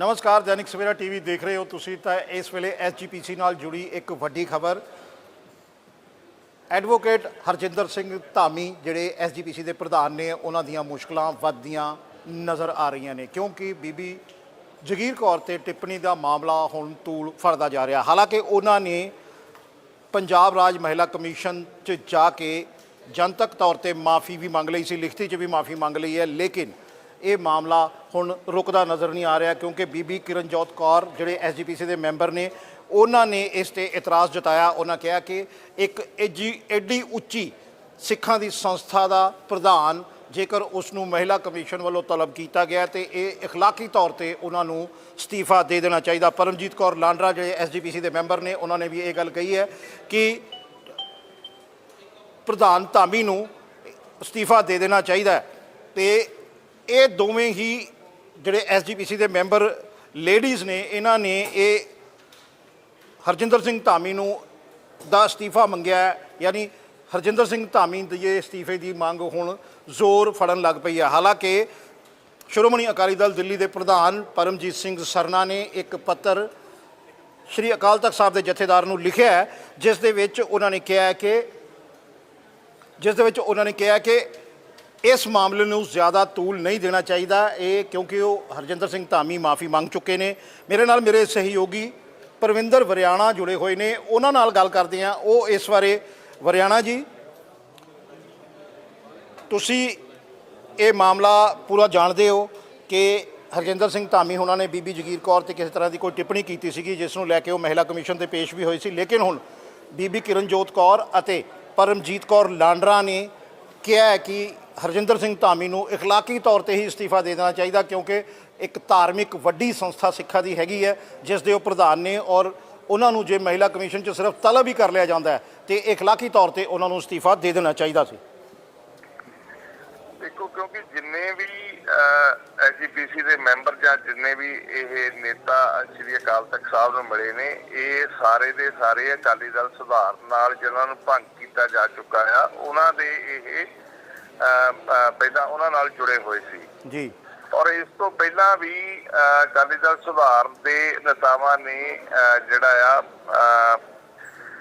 ਨਮਸਕਾਰ, ਦੈਨਿਕ ਸਵੇਰਾ ਟੀਵੀ ਦੇਖ ਰਹੇ ਹੋ ਤੁਸੀਂ ਤਾਂ ਇਸ ਵੇਲੇ ਐਸਜੀਪੀਸੀ ਨਾਲ ਜੁੜੀ ਇੱਕ ਵੱਡੀ ਖਬਰ। ਐਡਵੋਕੇਟ ਹਰਜਿੰਦਰ ਸਿੰਘ ਧਾਮੀ, ਜਿਹੜੇ ਐਸਜੀਪੀਸੀ ਦੇ ਪ੍ਰਧਾਨ ਨੇ, ਉਹਨਾਂ ਦੀਆਂ ਮੁਸ਼ਕਲਾਂ ਵੱਧਦੀਆਂ ਨਜ਼ਰ ਆ ਰਹੀਆਂ ਨੇ, ਕਿਉਂਕਿ ਬੀਬੀ ਜਗੀਰ ਕੌਰ ਤੇ ਟਿੱਪਣੀ ਦਾ ਮਾਮਲਾ ਹੁਣ ਤੂਲ ਫੜਦਾ ਜਾ ਰਿਹਾ। ਹਾਲਾਂਕਿ ਉਹਨਾਂ ਨੇ ਪੰਜਾਬ ਰਾਜ ਮਹਿਲਾ ਕਮਿਸ਼ਨ 'ਚ ਜਾ ਕੇ ਜਨਤਕ ਤੌਰ ਤੇ ਮਾਫੀ ਵੀ ਮੰਗ ਲਈ ਸੀ, ਲਿਖਤੀ 'ਚ ਵੀ ਮਾਫੀ ਮੰਗ ਲਈ ਹੈ, ਲੇਕਿਨ ਇਹ ਮਾਮਲਾ ਹੁਣ ਰੁਕਦਾ ਨਜ਼ਰ ਨਹੀਂ ਆ ਰਿਹਾ ਕਿਉਂਕਿ ਬੀਬੀ ਕਿਰਨਜੋਤ ਕੌਰ ਜਿਹੜੇ ਐਸਜੀਪੀਸੀ ਦੇ ਮੈਂਬਰ ਨੇ ਉਹਨਾਂ ਨੇ ਇਸ ਤੇ ਇਤਰਾਜ਼ ਜਤਾਇਆ ਉਹਨਾਂ ਕਿਹਾ ਕਿ ਇੱਕ ਐਜੀ ਐਡੀ ਉੱਚੀ ਸਿੱਖਾਂ ਦੀ ਸੰਸਥਾ ਦਾ ਪ੍ਰਧਾਨ ਜੇਕਰ ਉਸ ਨੂੰ ਮਹਿਲਾ ਕਮਿਸ਼ਨ ਵੱਲੋਂ ਤਲਬ ਕੀਤਾ ਗਿਆ ਤੇ ਇਹ اخلاقی ਤੌਰ ਤੇ ਉਹਨਾਂ ਨੂੰ ਅਸਤੀਫਾ ਦੇ ਦੇਣਾ ਚਾਹੀਦਾ ਪਰਮਜੀਤ ਕੌਰ ਲਾਂਡਰਾ ਜਿਹੜੇ ਐਸਜੀਪੀਸੀ ਦੇ ਮੈਂਬਰ ਨੇ ਉਹਨਾਂ ਨੇ ਵੀ ਇਹ ਗੱਲ ਕਹੀ ਹੈ ਕਿ ਪ੍ਰਧਾਨ ਧਾਮੀ ਨੂੰ ਅਸਤੀਫਾ ਦੇ ਦੇਣਾ ਚਾਹੀਦਾ ਹੈ ਤੇ ਇਹ ਦੋਵੇਂ ਹੀ ਜਿਹੜੇ ਐਸਜੀਪੀਸੀ ਦੇ ਮੈਂਬਰ ਲੇਡੀਜ਼ ਨੇ, ਇਹਨਾਂ ਨੇ ਇਹ ਹਰਜਿੰਦਰ ਸਿੰਘ ਧਾਮੀ ਨੂੰ ਦਾ ਅਸਤੀਫਾ ਮੰਗਿਆ ਯਾਨੀ ਹਰਜਿੰਦਰ ਸਿੰਘ ਧਾਮੀ ਦੀ ਇਹ ਅਸਤੀਫੇ ਦੀ ਮੰਗ ਹੁਣ ਜ਼ੋਰ ਫੜਨ ਲੱਗ ਪਈ ਹੈ। ਹਾਲਾਂਕਿ ਸ਼੍ਰੋਮਣੀ ਅਕਾਲੀ ਦਲ ਦਿੱਲੀ ਦੇ ਪ੍ਰਧਾਨ ਪਰਮਜੀਤ ਸਿੰਘ ਸਰਨਾ ਨੇ ਇੱਕ ਪੱਤਰ ਸ਼੍ਰੀ ਅਕਾਲ ਤਖਤ ਸਾਹਿਬ ਦੇ ਜਥੇਦਾਰ ਨੂੰ ਲਿਖਿਆ ਹੈ, ਜਿਸ ਦੇ ਵਿੱਚ ਉਹਨਾਂ ਨੇ ਕਿਹਾ ਹੈ ਕਿ ਜਿਸ ਦੇ ਵਿੱਚ ਉਹਨਾਂ ਨੇ ਕਿਹਾ ਕਿ ਇਸ ਮਾਮਲੇ ਨੂੰ ਜ਼ਿਆਦਾ ਤੂਲ ਨਹੀਂ ਦੇਣਾ ਚਾਹੀਦਾ। ਇਹ ਕਿਉਂਕਿ ਉਹ ਹਰਜਿੰਦਰ ਸਿੰਘ ਧਾਮੀ ਮਾਫੀ ਮੰਗ ਚੁੱਕੇ ਨੇ। ਮੇਰੇ ਨਾਲ ਮੇਰੇ ਸਹਿਯੋਗੀ ਪਰਵਿੰਦਰ ਵਰਿਆਣਾ ਜੁੜੇ ਹੋਏ ਨੇ। ਉਹਨਾਂ ਨਾਲ ਗੱਲ ਕਰਦੇ ਆ ਉਹ ਇਸ ਬਾਰੇ। ਵਰਿਆਣਾ ਜੀ, ਤੁਸੀਂ ਇਹ ਮਾਮਲਾ ਪੂਰਾ ਜਾਣਦੇ ਹੋ ਕਿ ਹਰਜਿੰਦਰ ਸਿੰਘ ਧਾਮੀ ਉਹਨਾਂ ਨੇ ਬੀਬੀ ਜਗੀਰ ਕੌਰ ਤੇ ਕਿਸੇ ਤਰ੍ਹਾਂ ਦੀ ਕੋਈ ਟਿੱਪਣੀ ਕੀਤੀ ਸੀਗੀ, ਜਿਸ ਨੂੰ ਲੈ ਕੇ ਉਹ ਮਹਿਲਾ ਕਮਿਸ਼ਨ ਤੇ ਪੇਸ਼ ਵੀ ਹੋਈ ਸੀ। ਲੇਕਿਨ ਹੁਣ ਬੀਬੀ ਕਿਰਨਜੋਤ ਕੌਰ ਅਤੇ ਪਰਮਜੀਤ ਕੌਰ ਲਾਂਡਰਾ ਨੇ ਕਿਹਾ ਕਿ ਹਰਜਿੰਦਰ ਸਿੰਘ ਧਾਮੀ ਨੂੰ اخلاقی ਤੌਰ ਤੇ ਹੀ ਅਸਤੀਫਾ ਦੇ ਦੇਣਾ ਚਾਹੀਦਾ ਕਿਉਂਕਿ ਇੱਕ ਧਾਰਮਿਕ ਵੱਡੀ ਸੰਸਥਾ ਸਿੱਖਾਂ ਦੀ ਹੈਗੀ ਹੈ ਜਿਸ ਦੇ ਉਹ ਪ੍ਰਧਾਨ ਨੇ ਔਰ ਉਹਨਾਂ ਨੂੰ ਜੇ ਮਹਿਲਾ ਕਮਿਸ਼ਨ 'ਚ ਸਿਰਫ ਤਲਬ ਹੀ ਕਰ ਲਿਆ ਜਾਂਦਾ ਹੈ ਤੇ اخلاقی ਤੌਰ ਤੇ ਉਹਨਾਂ ਨੂੰ ਅਸਤੀਫਾ ਦੇ ਦੇਣਾ ਚਾਹੀਦਾ ਸੀ ਦੇਖੋ ਕਿਉਂਕਿ ਜਿੰਨੇ ਵੀ ਐਸਜੀਪੀਸੀ ਦੇ ਮੈਂਬਰ ਜਾਂ ਜਿੰਨੇ ਵੀ ਇਹ ਨੇਤਾ ਸ੍ਰੀ ਅਕਾਲ ਤਖਤ ਸਾਹਿਬ ਨੂੰ ਮਿਲੇ ਨੇ ਇਹ ਸਾਰੇ ਦੇ ਸਾਰੇ ਅਕਾਲੀ ਦਲ ਸੁਧਾਰ ਨਾਲ ਜਿਨ੍ਹਾਂ ਨੂੰ ਭੰਗ ਕੀਤਾ ਜਾ ਚੁੱਕਾ ਆ ਉਹਨਾਂ ਦੇ ਇਹ ਅਹ, ਅਹ, ਪਹਿਲਾਂ ਉਹਨਾਂ ਨਾਲ ਜੁੜੇ ਹੋਏ ਸੀ। ਜੀ। ਔਰ ਇਸ ਤੋਂ ਪਹਿਲਾਂ ਵੀ ਅਕਾਲੀ ਦਲ ਸੁਧਾਰ ਦੇ ਨੇਤਾਵਾਂ ਨੇ ਜਿਹੜਾ ਆ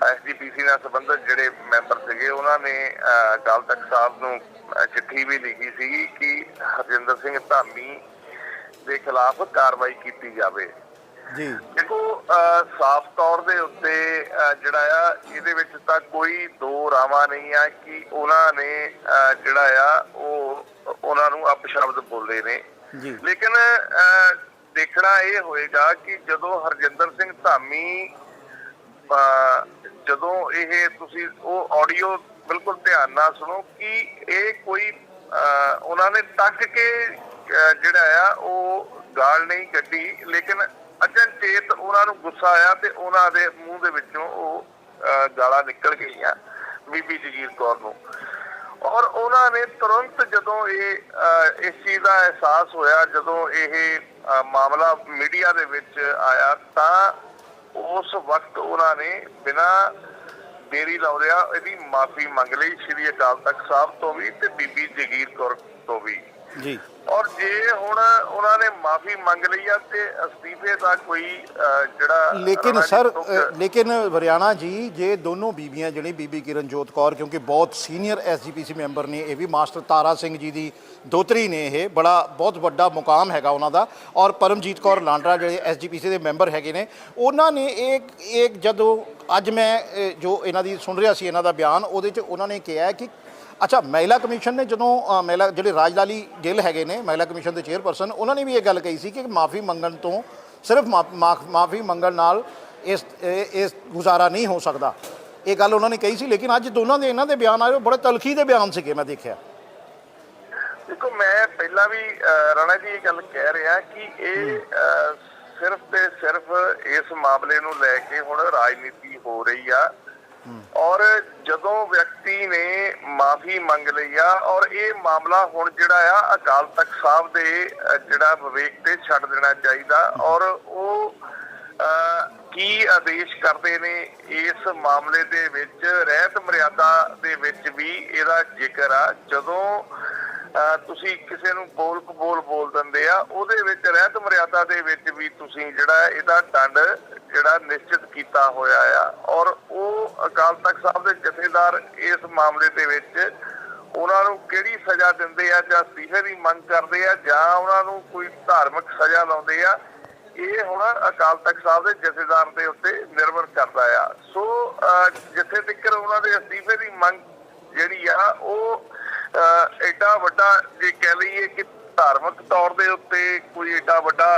ਐਸਜੀਪੀਸੀ ਨਾਲ ਸੰਬੰਧਿਤ ਜਿਹੜੇ ਮੈਂਬਰ ਸੀਗੇ ਉਹਨਾਂ ਨੇ ਅਕਾਲ ਤਖਤ ਸਾਹਿਬ ਨੂੰ ਚਿੱਠੀ ਵੀ ਲਿਖੀ ਸੀ ਕਿ ਹਰਜਿੰਦਰ ਸਿੰਘ ਧਾਮੀ ਦੇ ਖਿਲਾਫ ਕਾਰਵਾਈ ਕੀਤੀ ਜਾਵੇ। ਜੀ। ਦੇਖੋ ਸਾਫ਼ ਤੌਰ ਦੇ ਉੱਤੇ ਜਿਹੜਾ ਆ ਇਹਦੇ ਵਿੱਚ ਤਾਂ ਕੋਈ ਦੋ ਰਾਵਾਂ ਨਹੀਂ ਆ ਕਿ ਉਹਨਾਂ ਨੇ ਜਿਹੜਾ ਆ ਉਹ ਉਹਨਾਂ ਨੂੰ ਅਪਸ਼ਬਦ ਬੋਲੇ ਨੇ। ਜੀ। ਲੇਕਿਨ ਦੇਖਣਾ ਇਹ ਹੋਏਗਾ ਕਿ ਜਦੋਂ ਹਰਜਿੰਦਰ ਸਿੰਘ ਧਾਮੀ ਜਦੋਂ ਇਹ ਤੁਸੀਂ ਉਹ ਆਡੀਓ ਬਿਲਕੁਲ ਧਿਆਨ ਨਾਲ ਸੁਣੋ ਕਿ ਇਹ ਕੋਈ ਉਹਨਾਂ ਨੇ ਤੱਕ ਕੇ ਜਿਹੜਾ ਆ ਉਹ ਗਾਲ ਨਹੀਂ ਕੱਢੀ। ਲੇਕਿਨ ਅਚਨਚੇਤ ਉਹਨਾਂ ਨੂੰ ਗੁੱਸਾ ਆਇਆ ਤੇ ਉਹਨਾਂ ਦੇ ਮੂੰਹ ਦੇ ਵਿੱਚੋਂ ਉਹ ਗਾਲਾਂ ਨਿਕਲ ਗਈਆਂ ਬੀਬੀ ਜਗੀਰ ਕੌਰ ਨੂੰ। ਔਰ ਉਹਨਾਂ ਨੇ ਤੁਰੰਤ ਜਦੋਂ ਇਹ ਇਸ ਚੀਜ਼ ਦਾ ਅਹਿਸਾਸ ਹੋਇਆ, ਜਦੋਂ ਇਹ ਮਾਮਲਾ ਮੀਡੀਆ ਦੇ ਵਿੱਚ ਆਇਆ, ਤਾਂ ਉਸ ਵਕਤ ਉਹਨਾਂ ਨੇ ਬਿਨਾਂ ਦੇਰੀ ਲਾਉਂਦਿਆਂ ਇਹਦੀ ਮਾਫੀ ਮੰਗ ਲਈ ਸ਼੍ਰੀ ਅਕਾਲ ਤਖਤ ਸਾਹਿਬ ਤੋਂ ਵੀ ਤੇ ਬੀਬੀ ਜਗੀਰ ਕੌਰ ਤੋਂ ਵੀ। ਜੀ। ਔਰ ਜੇ ਹੁਣ ਉਹਨਾਂ ਨੇ ਮਾਫੀ ਮੰਗ ਲਈ ਆ ਤੇ ਅਸਤੀਫੇ ਦਾ ਕੋਈ ਜਿਹੜਾ ਲੇਕਿਨ ਸਰ ਲੇਕਿਨ ਹਰਿਆਣਾ ਜੀ ਜੇ ਦੋਨੋਂ ਬੀਬੀਆਂ ਜਿਹੜੀ ਬੀਬੀ ਕਿਰਨਜੋਤ ਕੌਰ ਕਿਉਂਕਿ ਬਹੁਤ ਸੀਨੀਅਰ ਐਸਜੀਪੀਸੀ ਮੈਂਬਰ ਨੇ ਇਹ ਵੀ ਮਾਸਟਰ ਤਾਰਾ ਸਿੰਘ ਜੀ ਦੀ ਦੋਤਰੀ ਨੇ ਇਹ ਬੜਾ ਬਹੁਤ ਵੱਡਾ ਮੁਕਾਮ ਹੈਗਾ ਉਹਨਾਂ ਦਾ। ਔਰ ਪਰਮਜੀਤ ਕੌਰ ਲਾਂਡਰਾ ਜਿਹੜੇ ਐਸਜੀਪੀਸੀ ਦੇ ਮੈਂਬਰ ਹੈਗੇ ਨੇ ਉਹਨਾਂ ਨੇ ਇੱਕ ਇੱਕ ਜਦੋਂ ਅੱਜ ਮੈਂ ਜੋ ਇਹਨਾਂ ਦੀ ਸੁਣ ਰਿਹਾ ਸੀ ਇਹਨਾਂ ਦਾ ਬਿਆਨ ਉਹਦੇ 'ਚ ਉਹਨਾਂ ਨੇ ਕਿਹਾ ਕਿ ਅੱਛਾ ਮਹਿਲਾ ਕਮਿਸ਼ਨ ਨੇ ਜਦੋਂ ਮਹਿਲਾ ਜਿਹੜੇ ਰਾਜਲਾਲੀ ਗਿੱਲ ਹੈਗੇ ਨੇ ਮਹਿਲਾ ਕਮਿਸ਼ਨ ਦੇ ਚੇਅਰਪਰਸਨ ਉਹਨਾਂ ਨੇ ਵੀ ਇਹ ਗੱਲ ਕਹੀ ਸੀ ਕਿ ਮਾਫੀ ਮੰਗਣ ਤੋਂ ਸਿਰਫ ਮਾਫੀ ਮੰਗਣ ਨਾਲ ਇਸ ਇਸ ਗੁਜ਼ਾਰਾ ਨਹੀਂ ਹੋ ਸਕਦਾ। ਇਹ ਗੱਲ ਉਹਨਾਂ ਨੇ ਕਹੀ ਸੀ ਲੇਕਿਨ ਅੱਜ ਦੋਨਾਂ ਦੇ ਇਹਨਾਂ ਦੇ ਬਿਆਨ ਆਏ ਬੜੇ ਤਲਖੀ ਦੇ ਬਿਆਨ ਸੀਗੇ ਮੈਂ ਦੇਖਿਆ। ਦੇਖੋ ਮੈਂ ਪਹਿਲਾਂ ਵੀ ਰਾਣਾ ਜੀ ਇਹ ਗੱਲ ਕਹਿ ਰਿਹਾ ਕਿ ਇਹ ਸਿਰਫ ਤੇ ਸਿਰਫ ਇਸ ਮਾਮਲੇ ਨੂੰ ਲੈ ਕੇ ਹੁਣ ਰਾਜਨੀਤੀ ਹੋ ਰਹੀ ਆ ਔਰ ਜਦੋਂ ਵਿਅਕਤੀ ਨੇ ਮਾਫੀ ਮੰਗ ਲਈ ਆ ਔਰ ਇਹ ਮਾਮਲਾ ਹੁਣ ਜਿਹੜਾ ਆ ਅਕਾਲ ਤਖਤ ਸਾਹਿਬ ਦੇ ਜਿਹੜਾ ਵਿਵੇਕ ਤੇ ਛੱਡ ਦੇਣਾ ਚਾਹੀਦਾ। ਔਰ ਉਹ ਅਹ, ਕੀ ਆਦੇਸ਼ ਕਰਦੇ ਨੇ ਇਸ ਮਾਮਲੇ ਦੇ ਵਿੱਚ? ਰਹਿਤ ਮਰਿਆਦਾ ਦੇ ਵਿੱਚ ਵੀ ਇਹਦਾ ਜ਼ਿਕਰ ਆ। ਜਦੋਂ ਤੁਸੀਂ ਕਿਸੇ ਨੂੰ ਬੋਲ ਕਬੋਲ ਬੋਲ ਦਿੰਦੇ ਆ ਉਹਦੇ ਵਿੱਚ ਰਹਿਤ ਮਰਿਆਦਾ ਦੇ ਵਿੱਚ ਵੀ ਤੁਸੀਂ ਜਿਹੜਾ ਇਹਦਾ ਦੰਡ ਜਿਹੜਾ ਨਿਸ਼ਚਿਤ ਕੀਤਾ ਹੋਇਆ ਆ। ਔਰ ਉਹ ਅਕਾਲ ਤਖਤ ਸਾਹਿਬ ਦੇ ਜਥੇਦਾਰ ਇਸ ਮਾਮਲੇ ਦੇ ਵਿੱਚ ਉਹਨਾਂ ਨੂੰ ਕਿਹੜੀ ਸਜ਼ਾ ਦਿੰਦੇ ਆ ਜਾਂ ਅਸਤੀਫੇ ਦੀ ਮੰਗ ਕਰਦੇ ਆ ਜਾਂ ਉਹਨਾਂ ਨੂੰ ਕੋਈ ਧਾਰਮਿਕ ਸਜ਼ਾ ਲਾਉਂਦੇ ਆ ਇਹ ਹੁਣ ਅਕਾਲ ਤਖਤ ਸਾਹਿਬ ਦੇ ਜਥੇਦਾਰ ਦੇ ਉੱਤੇ ਨਿਰਭਰ ਕਰਦਾ ਆ। ਸੋ ਅਹ, ਜਿੱਥੇ ਤੱਕ ਉਹਨਾਂ ਦੇ ਅਸਤੀਫੇ ਦੀ ਮੰਗ ਜਿਹੜੀ ਆ ਉਹ ਐਡਾ ਵੱਡਾ ਜੇ ਕਹਿ ਲਈਏ ਕਿ ਧਾਰਮਿਕ ਤੌਰ ਦੇ ਉੱਤੇ ਕੋਈ ਐਡਾ ਵੱਡਾ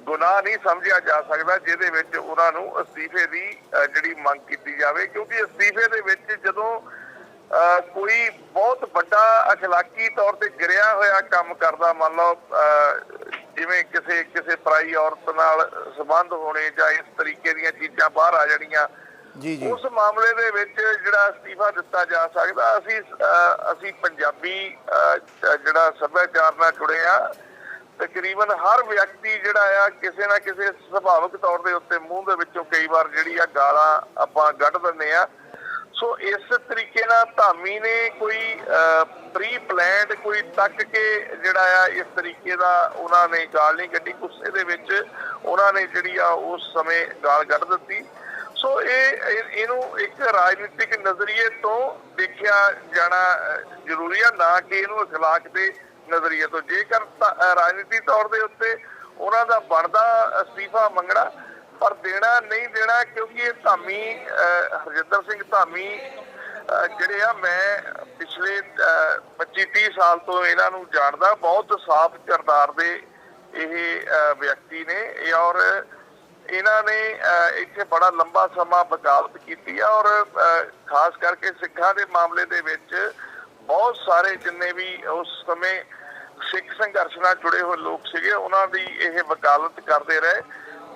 ਗੁਨਾਹ ਨਹੀਂ ਸਮਝਿਆ ਜਾ ਸਕਦਾ ਜਿਹਦੇ ਵਿੱਚ ਉਹਨਾਂ ਨੂੰ ਅਸਤੀਫੇ ਦੀ ਜਿਹੜੀ ਮੰਗ ਕੀਤੀ ਜਾਵੇ ਕਿਉਂਕਿ ਅਸਤੀਫੇ ਦੇ ਵਿੱਚ ਜਦੋਂ ਅਹ, ਕੋਈ ਬਹੁਤ ਵੱਡਾ ਅਖਲਾਕੀ ਤੌਰ ਤੇ ਗਿਰਿਆ ਹੋਇਆ ਕੰਮ ਕਰਦਾ ਮੰਨ ਲਓ ਅਹ, ਜਿਵੇਂ ਕਿਸੇ ਕਿਸੇ ਪਰਾਈ ਔਰਤ ਨਾਲ ਸੰਬੰਧ ਹੋਣੇ ਜਾਂ ਇਸ ਤਰੀਕੇ ਦੀਆਂ ਚੀਜ਼ਾਂ ਬਾਹਰ ਆ ਜਾਣੀਆਂ ਜੀ ਜੀ। ਉਸ ਮਾਮਲੇ ਦੇ ਵਿੱਚ ਜਿਹੜਾ ਅਸਤੀਫਾ ਦਿੱਤਾ ਜਾ ਸਕਦਾ, ਅਸੀਂ ਅਸੀਂ ਪੰਜਾਬੀ ਜਿਹੜਾ ਸੱਭਿਆਚਾਰ ਨਾਲ ਜੁੜੇ ਆ, ਤਕਰੀਬਨ ਹਰ ਵਿਅਕਤੀ ਜਿਹੜਾ ਆ, ਕਿਸੇ ਨਾ ਕਿਸੇ ਸੁਭਾਵਿਕ ਤੌਰ ਦੇ ਉੱਤੇ ਮੂੰਹ ਦੇ ਵਿੱਚੋਂ ਕਈ ਵਾਰ ਜਿਹੜੀ ਆ ਗਾਲਾਂ ਆਪਾਂ ਕੱਢ ਦਿੰਦੇ ਆ। ਸੋ ਇਸ ਤਰੀਕੇ ਨਾਲ ਧਾਮੀ ਨੇ ਕੋਈ ਪ੍ਰੀ ਪਲਾਨਡ ਕੋਈ ਤੱਕ ਕੇ ਜਿਹੜਾ ਆ, ਇਸ ਤਰੀਕੇ ਦਾ ਉਹਨਾਂ ਨੇ ਗਾਲ ਨਹੀਂ ਕੱਢੀ। ਗੁੱਸੇ ਦੇ ਵਿੱਚ ਉਹਨਾਂ ਨੇ ਜਿਹੜੀ ਆ, ਉਸ ਸਮੇਂ ਗਾਲ ਕੱਢ ਦਿੱਤੀ। ਸੋ ਇਹ ਇਹ- ਇਹਨੂੰ ਇੱਕ ਰਾਜਨੀਤਿਕ ਨਜ਼ਰੀਏ ਤੋਂ ਦੇਖਿਆ ਜਾਣਾ ਅਹ, ਜ਼ਰੂਰੀ ਆ ਨਾ ਕਿ ਇਹਨੂੰ اخلاق ਦੇ ਨਜ਼ਰੀਏ ਤੋਂ ਜੇਕਰ ਤਾਂ, ਅਹ, ਰਾਜਨੀਤੀ ਤੌਰ ਦੇ ਉੱਤੇ ਉਹਨਾਂ ਦਾ ਬਣਦਾ ਅਸਤੀਫਾ ਮੰਗਣਾ ਪਰ ਦੇਣਾ ਨਹੀਂ ਦੇਣਾ ਕਿਉਂਕਿ ਇਹ ਧਾਮੀ ਅਹ, ਹਰਜਿੰਦਰ ਸਿੰਘ ਧਾਮੀ ਅਹ, ਜਿਹੜੇ ਆ ਮੈਂ ਪਿਛਲੇ 25 30 ਸਾਲ ਤੋਂ ਇਹਨਾਂ ਨੂੰ ਜਾਣਦਾ ਬਹੁਤ ਸਾਫ਼ ਕਿਰਦਾਰ ਦੇ ਇਹ ਅਹ, ਵਿਅਕਤੀ ਨੇ ਇਹ ਔਰ ਇਹਨਾਂ ਨੇ ਇੱਥੇ ਬੜਾ ਲੰਬਾ ਸਮਾਂ ਵਕਾਲਤ ਕੀਤੀ ਆ ਔਰ ਖਾਸ ਕਰਕੇ ਸਿੱਖਾਂ ਦੇ ਮਾਮਲੇ ਦੇ ਵਿੱਚ ਬਹੁਤ ਸਾਰੇ ਜਿੰਨੇ ਵੀ ਉਸ ਸਮੇਂ ਸਿੱਖ ਸੰਘਰਸ਼ ਨਾਲ ਜੁੜੇ ਹੋਏ ਲੋਕ ਸੀਗੇ ਉਹਨਾਂ ਦੀ ਇਹ ਵਕਾਲਤ ਕਰਦੇ ਰਹੇ।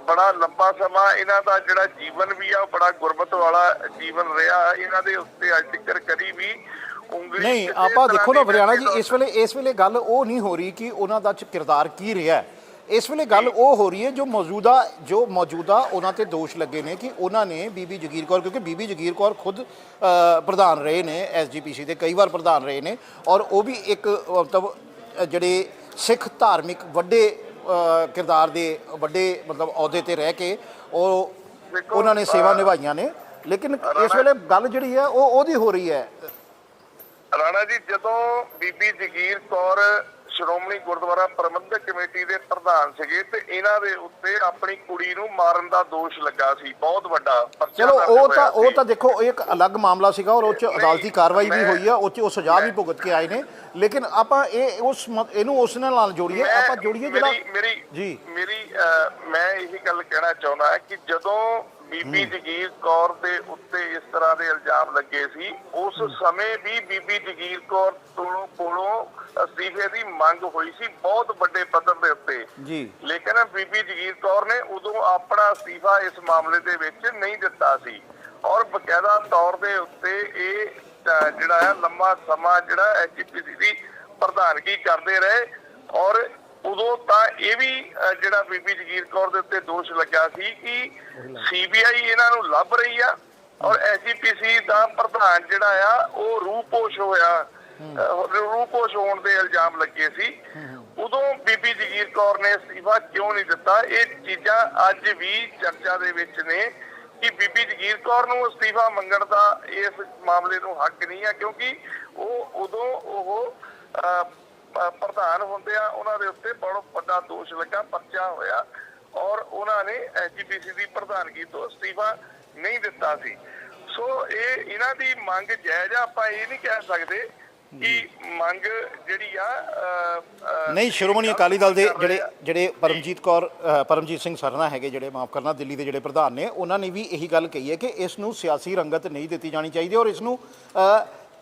ਬੜਾ ਲੰਬਾ ਸਮਾਂ ਇਹਨਾਂ ਦਾ ਜਿਹੜਾ ਜੀਵਨ ਵੀ ਆ ਉਹ ਬੜਾ ਗੁਰਬਤ ਵਾਲਾ ਜੀਵਨ ਰਿਹਾ। ਇਹਨਾਂ ਦੇ ਉੱਤੇ ਅੱਜ ਤੱਕ ਕਦੀ ਵੀ ਉਂਗਲੀ ਨਹੀਂ ਆਪਾਂ ਦੇਖੋ ਨਾ ਦੀ ਵਰਿਆਣਾ ਜੀ ਇਸ ਵੇਲੇ ਇਸ ਵੇਲੇ ਗੱਲ ਉਹ ਨਹੀਂ ਹੋ ਰਹੀ ਕਿ ਉਹਨਾਂ ਦਾ ਚ ਕਿਰਦਾਰ ਕੀ ਰਿਹਾ। ਹੈ। ਇਸ ਵੇਲੇ ਗੱਲ ਉਹ ਹੋ ਰਹੀ ਹੈ ਜੋ ਮੌਜੂਦਾ ਜੋ ਮੌਜੂਦਾ ਉਹਨਾਂ ਤੇ ਦੋਸ਼ ਲੱਗੇ ਨੇ ਕਿ ਉਹਨਾਂ ਨੇ ਬੀਬੀ ਜਗੀਰ ਕੌਰ ਕਿਉਂਕਿ ਬੀਬੀ ਜਗੀਰ ਕੌਰ ਖੁਦ ਪ੍ਰਧਾਨ ਰਹੇ ਨੇ ਐਸਜੀਪੀਸੀ ਦੇ ਕਈ ਵਾਰ ਪ੍ਰਧਾਨ ਰਹੇ ਨੇ ਔਰ ਉਹ ਵੀ ਇੱਕ ਮਤਲਬ ਜਿਹੜੇ ਸਿੱਖ ਧਾਰਮਿਕ ਵੱਡੇ ਕਿਰਦਾਰ ਦੇ ਵੱਡੇ ਮਤਲਬ ਅਹੁਦੇ ਤੇ ਰਹਿ ਕੇ ਉਹ ਉਹਨਾਂ ਨੇ ਸੇਵਾ ਨਿਭਾਈਆਂ ਨੇ। ਲੇਕਿਨ ਇਸ ਵੇਲੇ ਗੱਲ ਜਿਹੜੀ ਹੈ ਉਹ ਉਹਦੀ ਹੋ ਰਹੀ ਹੈ। ਰਾਣਾ ਜੀ ਜਦੋਂ ਬੀਬੀ ਜਗੀਰ ਕੌਰ ਸ਼੍ਰੋਮਣੀ ਗੁਰਦੁਆਰਾ ਪ੍ਰਬੰਧਕ ਕਮੇਟੀ ਦੇ ਪ੍ਰਧਾਨ ਸੀਗੇ ਤੇ ਇਹਨਾਂ ਦੇ ਉੱਤੇ ਆਪਣੀ ਕੁੜੀ ਨੂੰ ਮਾਰਨ ਦਾ ਦੋਸ਼ ਲੱਗਾ ਸੀ ਬਹੁਤ ਵੱਡਾ ਚਲੋ ਉਹ ਤਾਂ ਉਹ। ਤਾਂ ਦੇਖੋ ਇੱਕ ਅਲੱਗ ਮਾਮਲਾ ਸੀਗਾ ਔਰ ਉਹ ਚ ਅਦਾਲਤੀ ਕਾਰਵਾਈ ਵੀ ਹੋਈ ਆ ਉਹ ਚ ਉਹ ਸਜ਼ਾ ਵੀ ਭੁਗਤ ਕੇ ਆਏ ਨੇ ਲੇਕਿਨ ਆਪਾਂ ਇਹ ਉਸ ਇਹਨੂੰ ਉਸ ਨਾਲ ਜੋੜੀਏ ਆਪਾਂ ਜੋੜੀਏ ਜਿਹੜਾ ਮੇਰੀ ਮੇਰੀ ਜੀ। ਮੇਰੀ ਮੈਂ ਇਹੀ ਗੱਲ ਕਹਿਣਾ ਚਾਹੁੰਦਾ ਕਿ ਜਦੋਂ ਬੀਬੀ ਜਗੀਰ ਕੌਰ ਦੇ ਉੱਤੇ ਇਸ ਤਰ੍ਹਾਂ ਦੇ ਇਲਜ਼ਾਮ ਲੱਗੇ ਸੀ। ਉਸ ਸਮੇਂ ਵੀ ਬੀਬੀ ਜਗੀਰ ਕੌਰ ਤੋਂ ਕੋਲੋਂ ਅਸਤੀਫੇ ਦੀ ਮੰਗ ਹੋਈ ਸੀ ਬਹੁਤ ਵੱਡੇ ਪੱਧਰ ਦੇ ਉੱਤੇ। ਜੀ। ਲੇਕਿਨ ਬੀਬੀ ਜਗੀਰ ਕੌਰ ਨੇ ਉਦੋਂ ਆਪਣਾ ਅਸਤੀਫਾ ਇਸ ਮਾਮਲੇ ਦੇ ਵਿੱਚ ਨਹੀਂ ਦਿੱਤਾ ਸੀ। ਔਰ ਬਕਾਇਦਾ ਤੌਰ ਦੇ ਉੱਤੇ ਇਹ ਜਿਹੜਾ ਹੈ ਲੰਮਾ ਸਮਾਂ ਜਿਹੜਾ ਐਚਪੀਸੀ ਦੀ ਪ੍ਰਧਾਨਗੀ ਕਰਦੇ ਰਹੇ। ਔਰ ਉਦੋਂ ਤਾਂ ਇਹ ਵੀ ਜਿਹੜਾ ਬੀਬੀ ਜਗੀਰ ਕੌਰ ਦੇ ਉੱਤੇ ਦੋਸ਼ ਲੱਗਾ ਸੀ ਕਿ ਸੀਬੀਆਈ ਇਹਨਾਂ ਨੂੰ ਲੱਭ ਰਹੀ ਆ ਔਰ ਐਚਪੀਸੀ ਦਾ ਪ੍ਰਧਾਨ ਜਿਹੜਾ ਆ ਉਹ ਰੂਪੋਸ਼ ਹੋਇਆ। ਰੂਪੋਸ਼ ਹੋਣ ਦੇ ਇਲਜ਼ਾਮ ਲੱਗੇ ਸੀ। ਉਦੋਂ ਬੀਬੀ ਜਗੀਰ ਕੌਰ ਨੇ ਅਸਤੀਫਾ ਕਿਉਂ ਨਹੀਂ ਦਿੱਤਾ? ਇਹ ਚੀਜ਼ਾਂ ਅੱਜ ਵੀ ਚਰਚਾ ਦੇ ਵਿੱਚ ਨੇ ਕਿ ਬੀਬੀ ਜਗੀਰ ਕੌਰ ਨੂੰ ਅਸਤੀਫਾ ਮੰਗਣ ਦਾ ਇਸ ਮਾਮਲੇ ਨੂੰ ਹੱਕ ਨਹੀਂ ਹੈ ਕਿਉਂਕਿ ਉਹ ਉਦੋਂ ਉਹ ਪ੍ਰਧਾਨ ਹੁੰਦੇ ਆ ਉਹਨਾਂ ਦੇ ਉੱਤੇ ਬੜਾ ਵੱਡਾ ਦੋਸ਼ ਲੱਗਾ ਪਰਚਾ ਹੋਇਆ ਔਰ ਉਹਨਾਂ ਨੇ ਐਜੀਪੀਸੀ ਦੀ ਪ੍ਰਧਾਨਗੀ ਤੋਂ ਅਸਤੀਫਾ ਨਹੀਂ ਦਿੱਤਾ ਸੀ। ਸੋ ਇਹ ਇਹਨਾਂ ਦੀ ਮੰਗ ਜਾਇਜ਼ ਆ ਆਪਾਂ ਇਹ ਨਹੀਂ ਕਹਿ ਸਕਦੇ ਕਿ ਮੰਗ ਜਿਹੜੀ ਆ ਨਹੀਂ ਸ਼੍ਰੋਮਣੀ ਅਕਾਲੀ ਦਲ ਦੇ ਜਿਹੜੇ। ਜਿਹੜੇ ਪਰਮਜੀਤ ਕੌਰ ਪਰਮਜੀਤ ਸਿੰਘ ਸਰਨਾ ਹੈਗੇ ਜਿਹੜੇ ਮਾਫ ਕਰਨਾ ਦਿੱਲੀ ਦੇ ਜਿਹੜੇ ਪ੍ਰਧਾਨ ਨੇ ਉਹਨਾਂ ਨੇ ਵੀ ਇਹੀ ਗੱਲ ਕਹੀ ਹੈ ਕਿ ਇਸ ਨੂੰ ਸਿਆਸੀ ਰੰਗਤ ਨਹੀਂ ਦਿੱਤੀ ਜਾਣੀ ਚਾਹੀਦੀ ਔਰ ਇਸ ਨੂੰ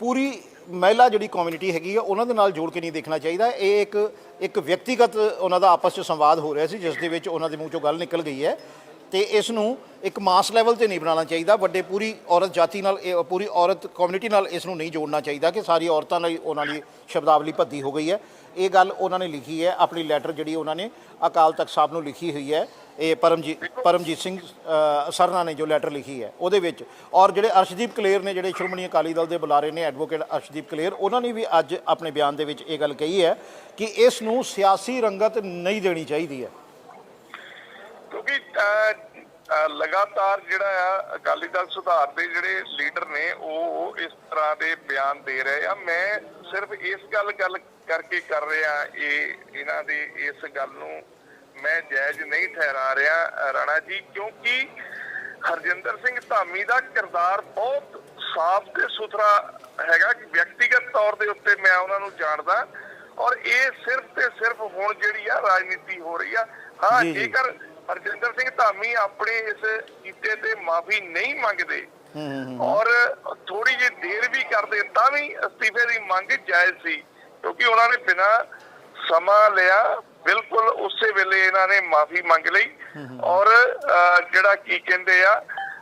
ਪੂਰੀ ਮਹਿਲਾ ਜਿਹੜੀ ਕਮਿਊਨਿਟੀ ਹੈਗੀ ਆ, ਉਹਨਾਂ ਦੇ ਨਾਲ ਜੋੜ ਕੇ ਨਹੀਂ ਦੇਖਣਾ ਚਾਹੀਦਾ। ਇਹ ਇੱਕ ਇੱਕ ਵਿਅਕਤੀਗਤ ਉਹਨਾਂ ਦਾ ਆਪਸ 'ਚ ਸੰਵਾਦ ਹੋ ਰਿਹਾ ਸੀ, ਜਿਸ ਦੇ ਵਿੱਚ ਉਹਨਾਂ ਦੇ ਮੂੰਹ 'ਚੋਂ ਗੱਲ ਨਿਕਲ ਗਈ ਹੈ। ਤੇ ਇਸ ਨੂੰ ਇੱਕ ਮਾਸ ਲੈਵਲ ਤੇ ਨਹੀਂ ਬਣਾਉਣਾ ਚਾਹੀਦਾ। ਵੱਡੇ ਪੂਰੀ ਔਰਤ ਜਾਤੀ ਨਾਲ, ਇਹ ਪੂਰੀ ਔਰਤ ਕਮਿਊਨਿਟੀ ਨਾਲ ਇਸ ਨੂੰ ਨਹੀਂ ਜੋੜਨਾ ਚਾਹੀਦਾ ਕਿ ਸਾਰੀ ਔਰਤਾਂ ਲਈ ਉਹਨਾਂ ਲਈ ਸ਼ਬਦਾਵਲੀ ਭੱਦੀ ਹੋ ਗਈ ਹੈ। ਇਹ ਗੱਲ ਉਹਨਾਂ ਨੇ ਲਿਖੀ ਹੈ, ਆਪਣੀ ਲੈਟਰ ਜਿਹੜੀ ਉਹਨਾਂ ਨੇ ਅਕਾਲ ਤਖਤ ਸਾਹਿਬ ਨੂੰ ਲਿਖੀ ਹੋਈ ਹੈ। ਇਹ ਪਰਮਜੀਤ ਪਰਮਜੀਤ ਸਿੰਘ ਸਰਨਾ ਨੇ ਜੋ ਲੈਟਰ ਲਿਖੀ ਹੈ, ਉਹਦੇ ਵਿੱਚ। ਔਰ ਜਿਹੜੇ ਅਰਸ਼ਦੀਪ ਕਲੇਰ ਨੇ, ਜਿਹੜੇ ਸ਼੍ਰੋਮਣੀ ਅਕਾਲੀ ਦਲ ਦੇ ਬੁਲਾਰੇ ਨੇ ਐਡਵੋਕੇਟ ਅਰਸ਼ਦੀਪ ਕਲੇਰ, ਉਹਨਾਂ ਨੇ ਵੀ ਅੱਜ ਆਪਣੇ ਬਿਆਨ ਦੇ ਵਿੱਚ ਇਹ ਗੱਲ ਕਹੀ ਹੈ ਕਿ ਇਸ ਨੂੰ ਸਿਆਸੀ ਰੰਗਤ ਨਹੀਂ ਦੇਣੀ ਚਾਹੀਦੀ ਹੈ। ਕਿਉਂਕਿ ਲਗਾਤਾਰ ਜਿਹੜਾ ਆ ਅਕਾਲੀ ਦਲ ਸੁਧਾਰ ਦੇ ਜਿਹੜੇ ਲੀਡਰ ਨੇ ਉਹ ਇਸ ਤਰ੍ਹਾਂ ਦੇ ਬਿਆਨ ਦੇ ਰਹੇ ਆ। ਮੈਂ ਸਿਰਫ ਇਸ ਗੱਲ ਗੱਲ ਕਰਕੇ ਕਰ ਰਿਹਾ ਇਹ ਇਹਨਾਂ ਦੇ ਇਸ ਗੱਲ ਨੂੰ ਮੈਂ ਜਾਇਜ਼ ਨਹੀਂ ਠਹਿਰਾ ਰਿਹਾ ਰਾਣਾ ਜੀ ਕਿਉਂਕਿ ਹਰਜਿੰਦਰ ਸਿੰਘ ਧਾਮੀ ਦਾ ਕਿਰਦਾਰ ਬਹੁਤ ਸਾਫ਼ ਤੇ ਸੁਥਰਾ ਹੈਗਾ ਕਿ ਵਿਅਕਤੀਗਤ ਤੌਰ ਦੇ ਉੱਤੇ ਮੈਂ ਉਹਨਾਂ ਨੂੰ ਜਾਣਦਾ। ਔਰ ਇਹ ਸਿਰਫ ਤੇ ਸਿਰਫ ਹੁਣ ਜਿਹੜੀ ਆ ਰਾਜਨੀਤੀ ਹੋ ਰਹੀ ਆ। ਹਾਂ। ਜੇਕਰ ਹਰਜਿੰਦਰ ਸਿੰਘ ਧਾਮੀ ਆਪਣੇ ਇਸ ਕੀਤੇ ਤੇ ਮਾਫੀ ਨਹੀਂ ਮੰਗਦੇ। ਔਰ ਥੋੜੀ ਜਿਹੀ ਦੇਰ ਵੀ ਕਰਦੇ ਤਾਂ ਵੀ ਅਸਤੀਫੇ ਦੀ ਮੰਗ ਜਾਇਜ਼ ਸੀ ਕਿਉਂਕਿ ਉਹਨਾਂ ਨੇ ਬਿਨਾ ਸਮਾਂ ਲਿਆ ਬਿਲਕੁਲ ਉਸੇ ਵੇਲੇ ਇਹਨਾਂ ਨੇ ਮਾਫੀ ਮੰਗ ਲਈ। ਔਰ ਜਿਹੜਾ ਕੀ ਕਹਿੰਦੇ ਆ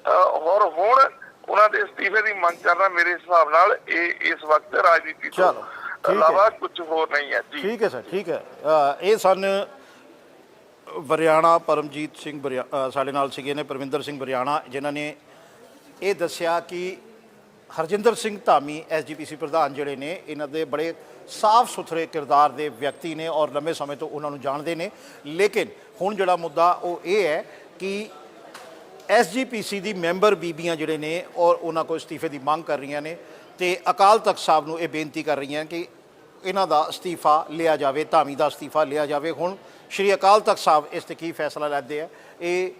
ਔਰ ਹੁਣ ਉਹਨਾਂ ਦੇ ਅਸਤੀਫੇ ਦੀ ਮੰਗ ਕਰਨਾ ਮੇਰੇ ਹਿਸਾਬ ਨਾਲ ਇਹ ਇਸ ਵਕਤ ਰਾਜਨੀਤੀ ਤੋਂ। ਇਲਾਵਾ ਕੁਝ ਹੋਰ ਨਹੀਂ ਹੈ। ਜੀ। ਠੀਕ ਹੈ ਸਰ ਠੀਕ ਹੈ। ਇਹ ਸਨ ਵਰਿਆਣਾ ਪਰਮਜੀਤ ਸਿੰਘ ਵਰਿਆ- ਸਾਡੇ ਨਾਲ ਸੀਗੇ ਨੇ ਪਰਵਿੰਦਰ ਸਿੰਘ ਬਰਿਆਣਾ ਜਿਨ੍ਹਾਂ ਨੇ ਇਹ ਦੱਸਿਆ ਕਿ ਹਰਜਿੰਦਰ ਸਿੰਘ ਧਾਮੀ ਐਸਜੀਪੀਸੀ ਪ੍ਰਧਾਨ ਜਿਹੜੇ ਨੇ, ਇਹਨਾਂ ਦੇ ਬੜੇ ਸਾਫ਼ ਸੁਥਰੇ ਕਿਰਦਾਰ ਦੇ ਵਿਅਕਤੀ ਨੇ ਔਰ ਲੰਬੇ ਸਮੇਂ ਤੋਂ ਉਹਨਾਂ ਨੂੰ ਜਾਣਦੇ ਨੇ। ਲੇਕਿਨ ਹੁਣ ਜਿਹੜਾ ਮੁੱਦਾ ਉਹ ਇਹ ਹੈ ਕਿ ਐਸਜੀਪੀਸੀ ਦੀ ਮੈਂਬਰ ਬੀਬੀਆਂ ਜਿਹੜੇ ਨੇ ਔਰ ਉਹਨਾਂ ਕੋਲ ਅਸਤੀਫੇ ਦੀ ਮੰਗ ਕਰ ਰਹੀਆਂ ਨੇ ਤੇ ਅਕਾਲ ਤਖਤ ਸਾਹਿਬ ਨੂੰ ਇਹ ਬੇਨਤੀ ਕਰ ਰਹੀਆਂ ਕਿ ਇਹਨਾਂ ਦਾ ਅਸਤੀਫਾ ਲਿਆ ਜਾਵੇ, ਧਾਮੀ ਦਾ ਅਸਤੀਫਾ ਲਿਆ ਜਾਵੇ। ਹੁਣ ਸ਼੍ਰੀ ਅਕਾਲ ਤਖਤ ਸਾਹਿਬ ਇਸ ਤੇ ਕੀ ਫੈਸਲਾ ਲੈਂਦੇ ਆ, ਇਹ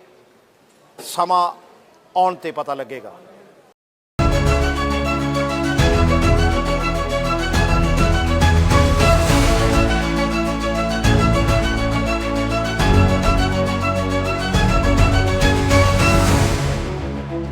ਸਮਾਂ ਆਉਣ ਤੇ ਪਤਾ ਲੱਗੇਗਾ।